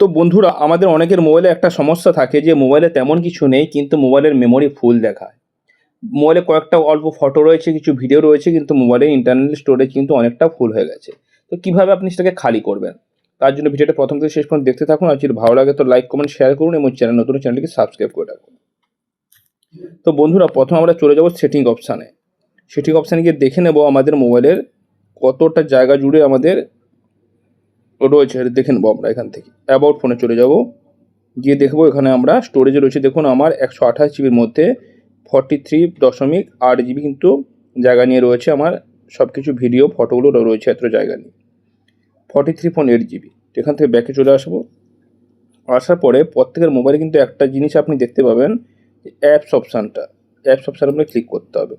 তো বন্ধুরা, আমাদের অনেকের মোবাইলে একটা সমস্যা থাকে যে মোবাইলে তেমন কিছু নেই, কিন্তু মোবাইলের মেমোরি ফুল দেখায়। মোবাইলে কয়েকটা অল্প ফটো রয়েছে, কিছু ভিডিও রয়েছে, কিন্তু মোবাইলের ইন্টারনাল স্টোরেজ কিন্তু অনেকটা ফুল হয়ে গেছে। তো কীভাবে আপনি সেটাকে খালি করবেন? তার জন্য ভিডিওটা প্রথম থেকে শেষ পর্যন্ত দেখতে থাকুন, আর যদি ভালো লাগে তো লাইক কমেন্ট শেয়ার করুন, এবং চ্যানেল নতুন চ্যানেলটিকে সাবস্ক্রাইব করে রাখুন। তো বন্ধুরা, প্রথম আমরা চলে যাব সেটিং অপশানে সেটিং অপশানে গিয়ে দেখে নেব আমাদের মোবাইলের কতটা জায়গা জুড়ে আমাদের রয়েছে দেখে নেব আমরা এখান থেকে। অ্যাবাউট ফোনে চলে যাব। গিয়ে দেখব এখানে আমরা স্টোরেজে রয়েছে, দেখুন আমার একশো আঠাশ জিবির মধ্যে ফর্টি থ্রি দশমিক আট জিবি কিন্তু জায়গা নিয়ে রয়েছে আমার সব কিছু ভিডিও ফটোগুলো রয়েছে এত জায়গা নিয়ে। Forty three phone eight GB এখান থেকে ব্যাকে চলে আসব। আসার পরে প্রত্যেকের মোবাইলে কিন্তু একটা জিনিস আপনি দেখতে পাবেন অ্যাপস অপশানটা অ্যাপস অপশান আপনাকে ক্লিক করতে হবে।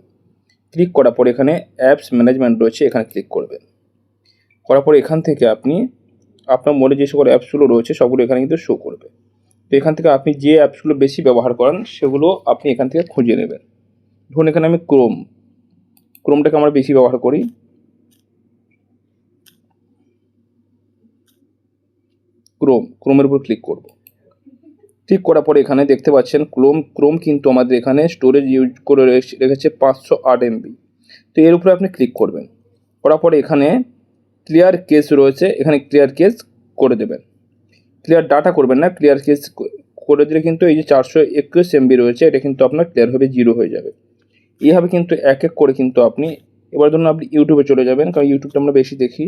ক্লিক করার পরে এখানে অ্যাপস ম্যানেজমেন্ট রয়েছে, এখানে ক্লিক করবেন। করার পরে এখান থেকে আপনি আপনার মনে যে সকল অ্যাপসগুলো রয়েছে, সবগুলো এখানে কিন্তু শো করবে। তো এখান থেকে আপনি যে অ্যাপসগুলো বেশি ব্যবহার করেন, সেগুলো আপনি এখান থেকে খুঁজে নেবেন। ধরুন এখানে আমি ক্রোম ক্রোমটাকে আমরা বেশি ব্যবহার করি। ক্রোম ক্রোমের উপর ক্লিক করব। ক্লিক করার পরে এখানে দেখতে পাচ্ছেন ক্রোম ক্রোম কিন্তু আমাদের এখানে স্টোরেজ ইউজ করে রেখে- রেখেছে পাঁচশো আট এমবি তো এর উপরে আপনি ক্লিক করবেন। করার পরে এখানে ক্লিয়ার কেস রয়েছে, এখানে ক্লিয়ার কেস করে দেবেন। ক্লিয়ার ডাটা করবেন না ক্লিয়ার কেস করে দিলে কিন্তু এই যে চারশো একুশ এমবি রয়েছে, এটা কিন্তু আপনার ক্লিয়ার হবে জিরো হয়ে যাবে। এইভাবে কিন্তু এক এক করে কিন্তু আপনি, এবার ধরুন আপনি ইউটিউবে চলে যাবেন, কারণ ইউটিউবটা আমরা বেশি দেখি।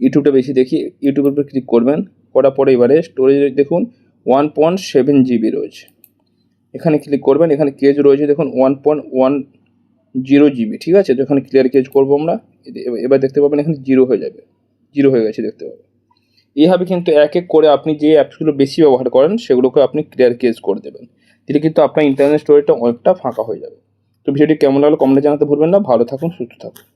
ইউটিউবটা বেশি দেখি ইউটিউবের উপর ক্লিক করবেন, করার পরে এবারে স্টোরেজ দেখুন ওয়ান পয়েন্ট সেভেন জিবি রয়েছে। এখানে ক্লিক করবেন, এখানে কেজ রয়েছে, দেখুন one point one zero GB, ঠিক আছে? যখন ক্লিয়ার কেজ করব আমরা এবার দেখতে পাবেন এখানে জিরো হয়ে যাবে। জিরো হয়ে গেছে দেখতে পাবেন। এইভাবে কিন্তু এক এক করে আপনি যে অ্যাপসগুলো বেশি ব্যবহার করেন, সেগুলোকে আপনি ক্লিয়ার কেজ করে দেবেন। তাহলে কিন্তু আপনার ইন্টারনেট স্টোরেজটা অনেকটা ফাঁকা হয়ে যাবে। তো বিষয়টি কেমন লাগল কমেন্টে জানাতে ভুলবেন না। ভালো থাকুন, সুস্থ থাকুন।